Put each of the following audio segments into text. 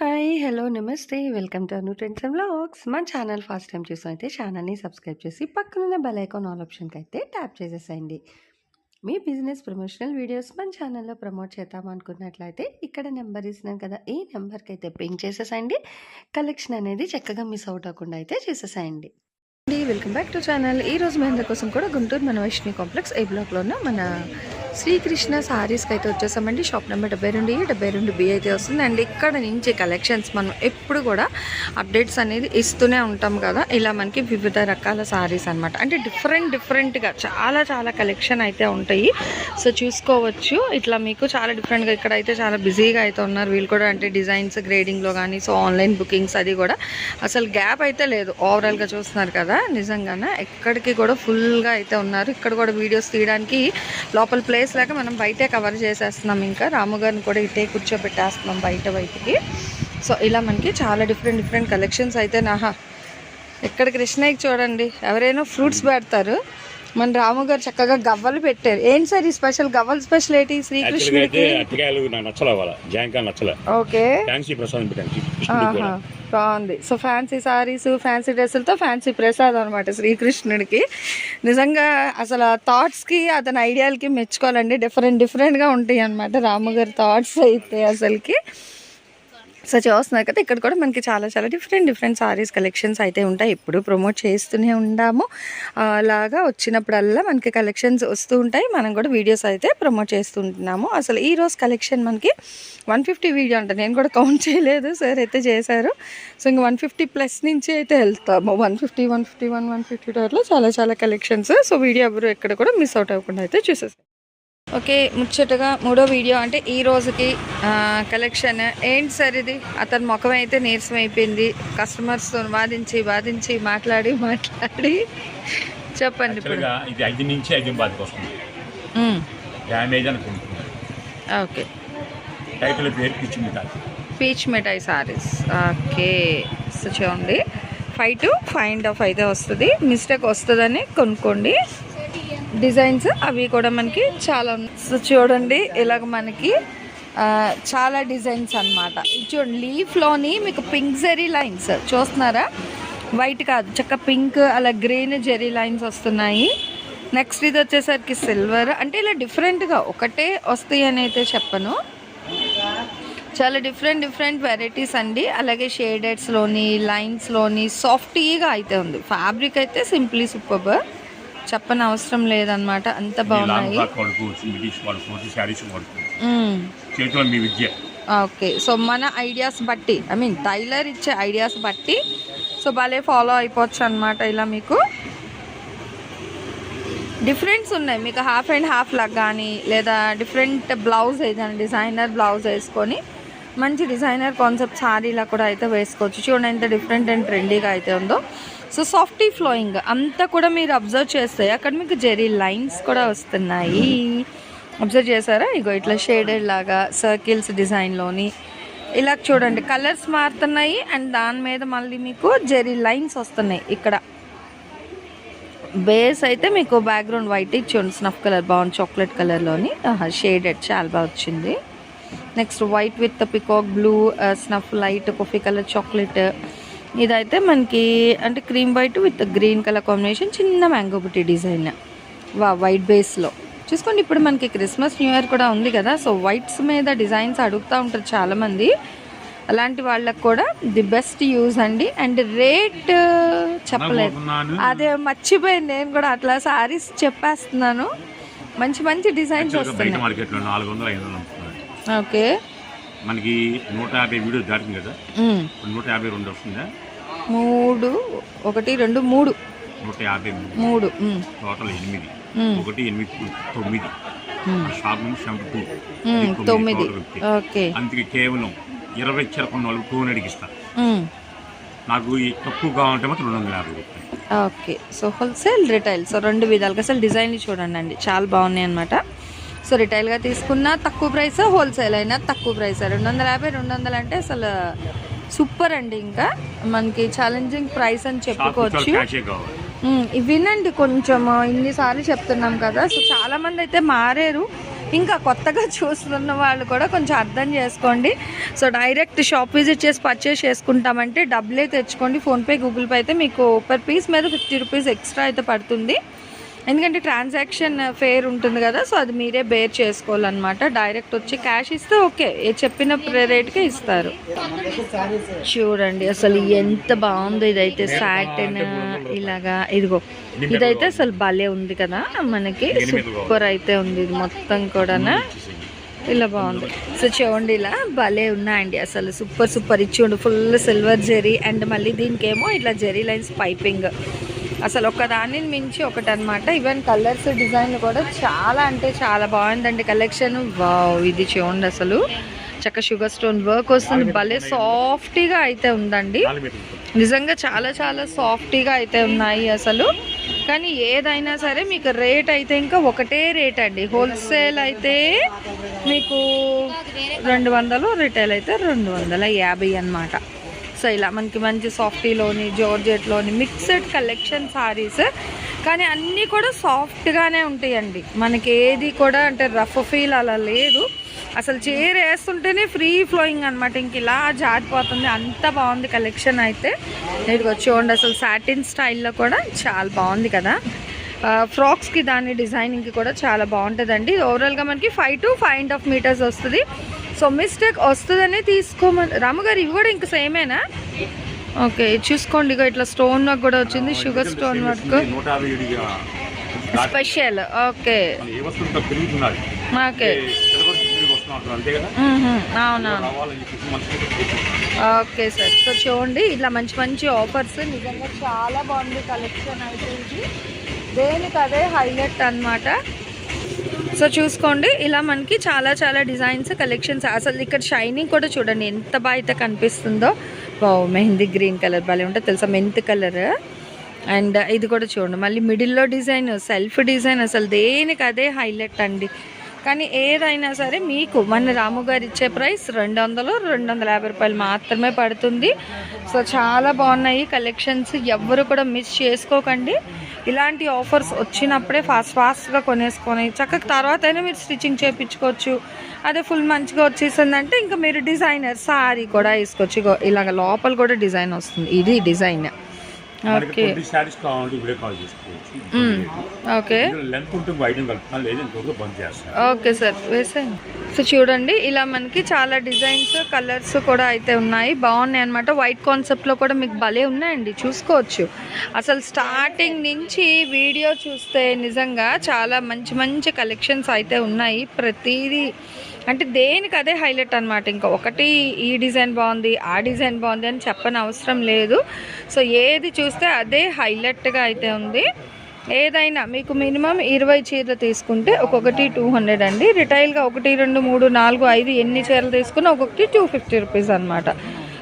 Hi hello నమస్తే. Welcome to Anu trends and blogs మన channel first time చూసారైతే ఛానల్ని సబ్స్క్రైబ్ చేసి పక్కనున్న బెల్ ఐకాన్ ఆల్ ఆప్షన్కి అయితే ట్యాప్ చేసేసేయండి. మీ బిజినెస్ ప్రమోషనల్ వీడియోస్ మన ఛానల్లో ప్రమోట్ చేద్దాం అనుకున్నట్లయితే ఇక్కడ నెంబర్ ఇస్తున్నాను కదా ఈ నెంబర్కి అయితే పింక్ చేసేసేయండి. కలెక్షన్ అనేది చక్కగా మిస్ అవుట్ అవ్వకుండా అయితే చేసేసేయండి. వెల్కమ్ బ్యాక్ టు ఛానల్ ఈ రోజు మీ అందరి కోసం కూడా గుంటూరు మన వైష్ణవి కాంప్లెక్స్ ఏ బ్లాక్లో ఉన్న మన శ్రీకృష్ణ శారీస్కి అయితే వచ్చేసామండి. షాప్ నెంబర్ డెబ్బై రెండు ఏ డెబ్బై రెండు బి అయితే వస్తుంది అండ్ ఇక్కడ నుంచి కలెక్షన్స్ మనం ఎప్పుడు కూడా అప్డేట్స్ అనేది ఇస్తూనే ఉంటాం కదా. ఇలా మనకి వివిధ రకాల సారీస్ అన్నమాట. అంటే డిఫరెంట్ డిఫరెంట్గా చాలా చాలా కలెక్షన్ అయితే ఉంటాయి. సో చూసుకోవచ్చు. ఇట్లా మీకు చాలా డిఫరెంట్గా ఇక్కడ అయితే చాలా బిజీగా అయితే ఉన్నారు. వీళ్ళు కూడా అంటే డిజైన్స్ గ్రేడింగ్లో కానీ సో ఆన్లైన్ బుకింగ్స్ అది కూడా అసలు గ్యాప్ అయితే లేదు. ఓవరాల్గా చూస్తున్నారు కదా. నిజంగానే? ఎక్కడికి కూడా ఫుల్గా అయితే ఉన్నారు. ఇక్కడ కూడా వీడియోస్ తీయడానికి లోపల ప్లేస్ లాగా మనం బయటే కవర్ చేసేస్తున్నాం ఇంకా. రాము గారిని కూడా ఇటే కూర్చోబెట్టేస్తున్నాం బయట బయటికి. సో ఇలా మనకి చాలా డిఫరెంట్ డిఫరెంట్ కలెక్షన్స్ అయితే నాహా ఇక్కడ కృష్ణయ్యకి చూడండి. ఎవరైనా ఫ్రూట్స్ పెడతారు. మన రాము గారు చక్కగా గవ్వలు పెట్టారు. ఏంటి సార్ ఈ స్పెషల్? గవ్వలు స్పెషల్ ఏంటి? శ్రీకృష్ణుడికి? అరటికాయలు నాకు నచ్చలే వాళ్ళ జాంకాయలు నచ్చలే. ఓకే. ఫ్యాన్సీ ప్రసాదం పెట్టాను బాగుంది. సో ఫ్యాన్సీ సారీస్ ఫ్యాన్సీ డ్రెస్సులతో ఫ్యాన్సీ ప్రసాదం అనమాట శ్రీకృష్ణుడికి. నిజంగా అసలు ఆ థాట్స్కి అతని ఐడియాలకి మెచ్చుకోవాలండి. డిఫరెంట్ డిఫరెంట్గా ఉంటాయి అనమాట రాముగారి థాట్స్ అయితే అసలుకి. సో చూస్తున్నారు కదా ఇక్కడ కూడా మనకి చాలా చాలా డిఫరెంట్ డిఫరెంట్ సారీస్ కలెక్షన్స్ అయితే ఉంటాయి. ఎప్పుడు ప్రమోట్ చేస్తూనే ఉండాము. అలాగా వచ్చినప్పుడల్లా మనకి కలెక్షన్స్ వస్తూ ఉంటాయి. మనం కూడా వీడియోస్ అయితే ప్రమోట్ చేస్తుంటున్నాము అసలు ఈ రోజు కలెక్షన్ మనకి వన్ ఫిఫ్టీ వీడియో అంట. నేను కూడా కౌంట్ చేయలేదు సార్ అయితే చేశారు. సో ఇంకా వన్ ఫిఫ్టీ ప్లస్ నుంచి అయితే వెళ్తాము. One fifty one fifty one one fifty అట్లా చాలా చాలా కలెక్షన్స్ సో వీడియో ఎవరు ఎక్కడ కూడా మిస్ అవుట్ అవ్వకుండా అయితే చూసేస్తాం ఓకే ముచ్చటగా మూడో వీడియో అంటే ఈ రోజుకి కలెక్షన్ ఏంటి సార్ ఇది? అతని ముఖం అయితే నీరసం అయిపోయింది. కస్టమర్స్తో వాదించి వాదించి మాట్లాడి మాట్లాడి. చెప్పండి ఇప్పుడు. ఇది ఐదు నుంచి ఐదు బాధకు వస్తుంది. మ్మ్. డ్యామేజ్ అనుకుంటున్నారు ఓకే. టైటిల్ పేరు పిచ్చింది కాదు పీచ్ మిఠాయి సారీస్ ఓకే సో చూడండి. Five to five and half అయితే వస్తుంది. మిస్టేక్ వస్తుందని కొనుక్కోండి. డిజైన్స్ అవి కూడా మనకి చాలా ఉన్నాయి. సో చూడండి ఇలాగ మనకి చాలా డిజైన్స్ అన్నమాట. చూడండి లీఫ్లోని మీకు పింక్ జెరీ లైన్స్ చూస్తున్నారా? వైట్ కాదు చక్క పింక్ అలా గ్రీన్ జెరీ లైన్స్ వస్తున్నాయి. నెక్స్ట్ ఇది వచ్చేసరికి సిల్వర్ అంటే ఇలా డిఫరెంట్గా ఒకటే వస్తాయి అని అయితే చెప్పను. చాలా డిఫరెంట్ డిఫరెంట్ వెరైటీస్ అండి. అలాగే షేడెడ్స్లోని లైన్స్లోని సాఫ్టీగా అయితే ఉంది. ఫ్యాబ్రిక్ అయితే సింప్లీ సూపర్ చెప్పని అవసరం లేదనమాట అంత బాగున్నాయి. చేతిలో మీ విద్య. ఓకే. సో మన ఐడియాస్ బట్టి ఐ మీన్ టైలర్ ఇచ్చే ఐడియాస్ బట్టి సో భలే ఫాలో అయిపోవచ్చు అనమాట ఇలా మీకు. డిఫరెంట్స్ ఉన్నాయి. మీకు హాఫ్ అండ్ హాఫ్ లాగా కానీ లేదా డిఫరెంట్ బ్లౌజ్ ఏదైనా డిజైనర్ బ్లౌజ్ వేసుకొని మంచి డిజైనర్ కాన్సెప్ట్ సారీలా కూడా అయితే వేసుకోవచ్చు. చూడండి ఎంత డిఫరెంట్ అండ్ ట్రెండీగా అయితే ఉందో. సో సాఫ్టీ ఫ్లోయింగ్ అంతా కూడా మీరు అబ్జర్వ్ చేస్తే అక్కడ మీకు జెరీ లైన్స్ కూడా వస్తున్నాయి. అబ్జర్వ్ చేశారా? ఇగో ఇట్లా షేడెడ్ లాగా సర్కిల్స్ డిజైన్లోని ఇలా చూడండి కలర్స్ మారుతున్నాయి అండ్ దాని మీద మళ్ళీ మీకు జెరీ లైన్స్ వస్తున్నాయి ఇక్కడ. బేస్ అయితే మీకు బ్యాక్గ్రౌండ్ వైట్ ఇచ్చి స్నఫ్ కలర్ బాగుంది చాక్లెట్ కలర్లోని షేడెడ్ చాలా బాగా వచ్చింది. Next white with peacock blue snuff light coffee colour chocolate ఇదైతే మనకి అంటే cream white with green colour combination చిన్న మ్యాంగో బుట్టి డిజైన్. వా వైట్ బేస్లో చూసుకోండి ఇప్పుడు మనకి క్రిస్మస్ న్యూ ఇయర్ కూడా ఉంది కదా సో వైట్స్ మీద డిజైన్స్ అడుగుతూ ఉంటారు చాలామంది. అలాంటి వాళ్ళకు కూడా ది బెస్ట్ యూజ్ అండి. అండ్ రేట్ చెప్పలేదు. అదే మర్చిపోయింది నేను కూడా అట్లా సారీస్ చెప్పేస్తున్నాను. మంచి మంచి డిజైన్స్ వస్తున్నాయి. ఓకే. మనకి నూట యాభై వీడియో దాటింది కదా? నూట యాభై రెండు వస్తుందా? మూడు ఒకటి రెండు మూడు. నూట యాభై మూడు. టోటల్ ఎనిమిది. ఒకటి ఎనిమిది తొమ్మిది. మ్మ్. షాప్ నుంచి టూ. తొమ్మిది అందుకే కేవలం ఇరవై చిరకొన్న వాళ్ళకి టూ హండ్రెడ్కి ఇస్తాను మ్మ్. నాకు ఈ తక్కువ కావాలంటే మాత్రం రెండు వందల యాభై రూపాయలు. Okay. So wholesale retail so రెండు విధాలుగా. అసలు డిజైన్లు చూడండి అండి. చాలా బాగున్నాయి అనమాట సో రిటైల్గా తీసుకున్నా తక్కువ ప్రైస్ హోల్సేల్ అయినా తక్కువ ప్రైస్ రెండు వందల యాభై రెండు వందలు అంటే అసలు సూపర్ అండి ఇంకా. మనకి ఛాలెంజింగ్ ప్రైస్ అని చెప్పుకోవచ్చు. వినండి కొంచెం. ఇన్నిసార్లు చెప్తున్నాం కదా. సో చాలా మంది అయితే మారారు. ఇంకా కొత్తగా చూస్తున్న వాళ్ళు కూడా కొంచెం అర్థం చేసుకోండి. సో డైరెక్ట్ షాప్ విజిట్ చేసి పర్చేస్ చేసుకుంటామంటే డబ్బులే తెచ్చుకోండి. ఫోన్పే గూగుల్ పే అయితే మీకు పర్ పీస్ మీద ఫిఫ్టీ రూపీస్ ఎక్స్ట్రా అయితే పడుతుంది. ఎందుకంటే ట్రాన్సాక్షన్ ఫేర్ ఉంటుంది కదా సో అది మీరే బేర్ చేసుకోవాలన్నమాట. డైరెక్ట్ వచ్చి క్యాష్ ఇస్తే ఓకే. ఏ చెప్పిన రేట్కే ఇస్తారు. చూడండి అసలు ఎంత బాగుందో ఇదైతే సాటిన్ ఇలాగా ఇదిగో. ఇదైతే అసలు భలే ఉంది కదా మనకి సూపర్ అయితే ఉంది ఇది మొత్తం కూడా ఇలా బాగుంది. సో చూడండి ఇలా భలే ఉన్నాయండి అసలు. Super super. ఇచ్చి ఫుల్ సిల్వర్ జెరీ. అండ్ మళ్ళీ దీనికేమో ఇట్లా జెరీ లైన్స్ పైపింగ్. అసలు ఒకదాన్ని మించి ఒకటి అనమాట ఈవెన్ కలర్స్ డిజైన్లు కూడా చాలా అంటే చాలా బాగుందండి కలెక్షన్ వావ్ ఇది చూడండి అసలు. చక్క షుగర్ స్టోన్ వర్క్ వస్తుంది. భలే సాఫ్టీగా అయితే ఉందండి. నిజంగా చాలా చాలా సాఫ్టీగా అయితే ఉన్నాయి అసలు. కానీ ఏదైనా సరే మీకు రేట్ అయితే ఇంకా ఒకటే రేట్ అండి. హోల్సేల్ అయితే మీకు రెండు వందలు రిటైల్ అయితే రెండు వందల యాభై అన్నమాట. సో ఇలా మనకి మంచి సాఫ్టీలోని జార్జెట్లోని మిక్స్డ్ కలెక్షన్ సారీస్. కానీ అన్నీ కూడా సాఫ్ట్గానే ఉంటాయండి. మనకి ఏది కూడా అంటే రఫ్ ఫీల్ అలా లేదు. అసలు చీర వేస్తుంటేనే ఫ్రీ ఫ్లోయింగ్ అనమాట ఇంక ఇలా జారిపోతుంది. అంత బాగుంది కలెక్షన్ అయితే. ఇదిగో చూడండి అసలు సాటిన్ స్టైల్లో కూడా చాలా బాగుంది కదా. ఫ్రాక్స్కి దాని డిజైనింగ్కి కూడా చాలా బాగుంటుందండి. ఓవరాల్గా మనకి five to five and half meters వస్తుంది. సో మిస్టేక్ వస్తుందనే తీసుకోమని. రాముగారు ఇవి కూడా ఇంకా సేమేనా? ఓకే చూసుకోండి ఇగో ఇట్లా స్టోన్ వర్క్ కూడా వచ్చింది sugar stone work. Special okay. Okay. అవునా ఓకే సార్ సో చూడండి ఇట్లా మంచి మంచి ఆఫర్స్ నిజంగా చాలా బాగుంది కలెక్షన్ అయితే ఇది. దేనికి అదే హైలైట్ అన్నమాట. సో చూసుకోండి ఇలా మనకి చాలా చాలా డిజైన్స్ కలెక్షన్స్ అసలు ఇక్కడ షైనింగ్ కూడా చూడండి ఎంత బాగా అయితే కనిపిస్తుందో. వావ్ మెహందీ గ్రీన్ కలర్ భలే ఉంటుంది తెలుసా మెంత్ కలర్. అండ్ ఇది కూడా చూడండి మళ్ళీ మిడిల్లో డిజైన్ సెల్ఫ్ డిజైన్ అసలు దేనికి అదే హైలైట్ అండి. కానీ ఏదైనా సరే మీకు మన రాము గారు ఇచ్చే ప్రైస్ రెండు వందలు రెండు వందల యాభై రూపాయలు మాత్రమే పడుతుంది. సో చాలా బాగున్నాయి కలెక్షన్స్ ఎవ్వరు కూడా మిస్ చేసుకోకండి. ఇలాంటి ఆఫర్స్ వచ్చినప్పుడే ఫాస్ట్ ఫాస్ట్గా కొనేసుకొని చక్కగా తర్వాత అయినా మీరు స్టిచ్చింగ్ చేయించుకోవచ్చు. అదే ఫుల్ మంచిగా వచ్చేసిందంటే ఇంకా మీరు డిజైనర్ సారీ కూడా వేసుకోవచ్చు. ఇలాగ లోపల కూడా డిజైన్ వస్తుంది. ఇది డిజైన్. శారీస్ కావాలంటే ఇప్పుడే కాల్ చేసుకోవచ్చు. ఓకే లెంత్ ఉంటే ఐటమ్ కలుపుతాను లేదంటే త్వరగా బంద్ చేస్తాను ఓకే సార్ వేసేయండి సో చూడండి ఇలా మనకి చాలా డిజైన్స్ కలర్స్ కూడా అయితే ఉన్నాయి. బాగున్నాయి అనమాట వైట్ కాన్సెప్ట్లో కూడా మీకు భలే ఉన్నాయండి. చూసుకోవచ్చు. అసలు స్టార్టింగ్ నుంచి వీడియో చూస్తే నిజంగా చాలా మంచి మంచి కలెక్షన్స్ అయితే ఉన్నాయి. ప్రతిదీ అంటే దేనికి అదే హైలైట్ అనమాట ఇంకా ఒకటి ఈ డిజైన్ బాగుంది ఆ డిజైన్ బాగుంది అని చెప్పని అవసరం లేదు. సో ఏది చూస్తే అదే హైలైట్గా అయితే ఉంది. ఏదైనా మీకు మినిమం ఇరవై చీరలు తీసుకుంటే ఒక్కొక్కటి టూ హండ్రెడ్ అండి. రిటైల్గా ఒకటి రెండు మూడు నాలుగు ఐదు ఎన్ని చీరలు తీసుకున్నా ఒక్కొక్కటి టూ ఫిఫ్టీ రూపీస్ అనమాట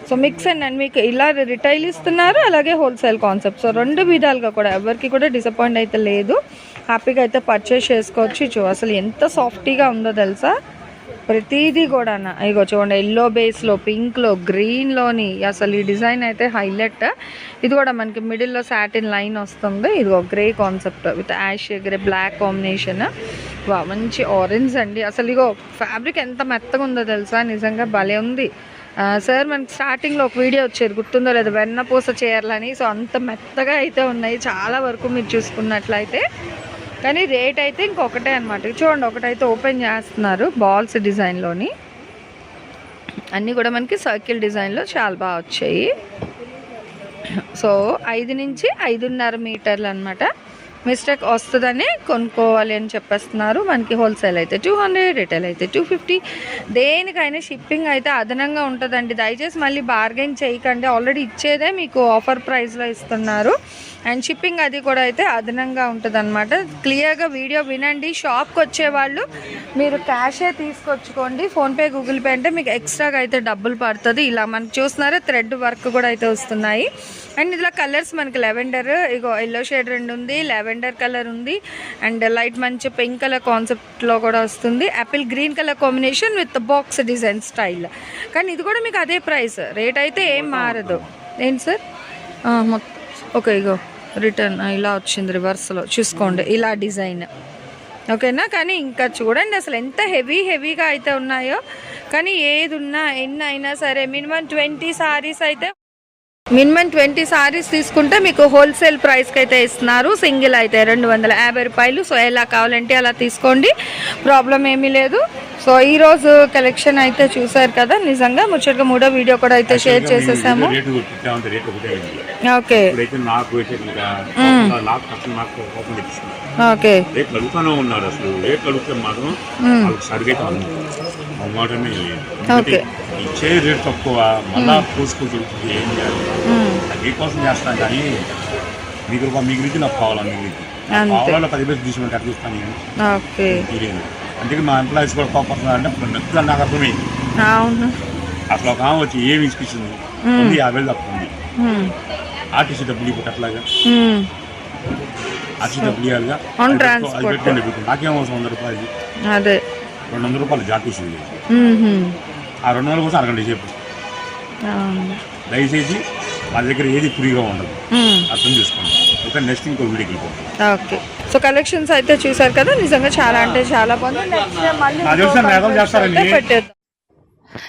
సో మిక్స్ అండ్ అండ్ మీకు ఇలా రిటైల్ ఇస్తున్నారు అలాగే హోల్సేల్ కాన్సెప్ట్. సో రెండు విధాలుగా కూడా ఎవరికి కూడా డిసప్పాయింట్ అయితే లేదు. హ్యాపీగా అయితే పర్చేస్ చేసుకోవచ్చు. చూ అసలు ఎంత సాఫ్టీగా ఉందో తెలుసా? ప్రతిదీ కూడా ఇగో చూడండి ఎల్లో బేస్లో పింక్లో గ్రీన్లోని అసలు ఈ డిజైన్ అయితే హైలైట్ ఇది కూడా మనకి మిడిల్లో సాటిన్ లైన్ వస్తుంది. ఇదిగో grey concept with ash grey black combination మంచి ఆరెంజ్ అండి. అసలు ఇగో ఫ్యాబ్రిక్ ఎంత మెత్తగా ఉందో తెలుసా? నిజంగా భలే ఉంది. సార్ మనకి స్టార్టింగ్లో ఒక వీడియో వచ్చేది. గుర్తుందో లేదు? వెన్నపూస చీరలని. సో అంత మెత్తగా అయితే ఉన్నాయి. చాలా వరకు మీరు చూసుకున్నట్లయితే. కానీ రేట్ అయితే ఇంకొకటే అనమాట చూడండి ఒకటైతే ఓపెన్ చేస్తున్నారు బాల్స్ డిజైన్లోని. అన్నీ కూడా మనకి సర్కిల్ డిజైన్లో చాలా బాగా వచ్చాయి. సో ఐదు నుంచి ఐదున్నర మీటర్లు అనమాట మిస్టేక్ వస్తుందని కొనుక్కోవాలి అని చెప్పేస్తున్నారు. మనకి హోల్సేల్ అయితే టూ హండ్రెడ్ రిటైల్ అయితే టూ ఫిఫ్టీ. దేనికైనా షిప్పింగ్ అయితే అదనంగా ఉంటుందండి. దయచేసి మళ్ళీ బార్గెన్ చేయకండి. ఆల్రెడీ ఇచ్చేదే మీకు ఆఫర్ ప్రైస్లో ఇస్తున్నారు. అండ్ షిప్పింగ్ అది కూడా అయితే అదనంగా ఉంటుంది అనమాట క్లియర్గా వీడియో వినండి. షాప్కి వచ్చేవాళ్ళు మీరు క్యాషే తీసుకొచ్చుకోండి. ఫోన్పే గూగుల్ పే అంటే మీకు ఎక్స్ట్రాగా అయితే డబ్బులు పడుతుంది. ఇలా మనకి చూస్తున్నారా? థ్రెడ్ వర్క్ కూడా అయితే వస్తున్నాయి. అండ్ ఇలా కలర్స్ మనకి లెవెండర్ ఇగో ఎల్లో షేడ్ రెండు ఉంది లెవెండర్ కలర్ ఉంది. అండ్ లైట్ మంచి పింక్ కలర్ కాన్సెప్ట్లో కూడా వస్తుంది. Apple green colour combination with box design style కానీ ఇది కూడా మీకు అదే ప్రైస్ రేట్ అయితే ఏం మారదు. ఏంటి సార్? మొత్తం. ఓకే ఇగో రిటర్న్ ఇలా వచ్చింది రివర్స్లో చూసుకోండి ఇలా డిజైన్ ఓకేనా? కానీ ఇంకా చూడండి అసలు ఎంత హెవీ హెవీగా అయితే ఉన్నాయో. కానీ ఏది ఉన్నా ఎన్ని అయినా సరే మినిమం ట్వంటీ సారీస్ అయితే మినిమం ట్వంటీ సారీస్ తీసుకుంటే మీకు హోల్సేల్ ప్రైస్కి అయితే ఇస్తున్నారు. సింగిల్ అయితే రెండు వందల యాభై రూపాయలు. సో ఎలా కావాలంటే అలా తీసుకోండి. ప్రాబ్లం ఏమీ లేదు. సో ఈ రోజు కలెక్షన్ అయితే చూసారు కదా? నిజంగా ముచ్చటగా మూడో వీడియో కూడా అయితే షేర్ చేసేసాము. ఓకే. ఓకే. ఓకే. ఇచ్చే రేట్ తక్కువ మళ్ళా పోసుకొని చెబుతుంది ఏం చేయాలి అది కోసం చేస్తాను కానీ మీకు రూపాయి మిగిలించి నాకు కావాలి మిగిలించి అంతే. కావాలో పది వేలు తీసుకుంటే అట్లా చూస్తాను నేను అందుకే మా ఎంప్లాయీస్ కూడా కోపడుతున్నారు అంటే మెత్తగా నాకు అర్థమైంది అసలు ఒక ఆమె వచ్చి ఏమి ఇచ్చింది ఉంది యాభై వేలు తక్కువ ఉంది. ఆర్టీసీ డబ్బులు ఇప్పుడు అట్లాగా. ఆర్టీసీ డబ్బులు ఇవ్వాలిగా అది. పెట్టుకోండి నాకేం అవసరం వంద రూపాయలు అదే రెండు వందల రూపాయలు మ్మ్. ఆ రెండు వందల కోసం అరగంట అవును. దయచేసి మా దగ్గర ఏది ఫ్రీగా ఉండదు. అర్థం చేసుకోండి. ఓకే నెక్స్ట్ ఇంకో వీడియోకి వెళ్ళిపోతాం. ఓకే. సో కలెక్షన్స్ అయితే చూసారు కదా? నిజంగా చాలా అంటే చాలా బాగుంది. నెక్స్ట్ మళ్ళీ నాకు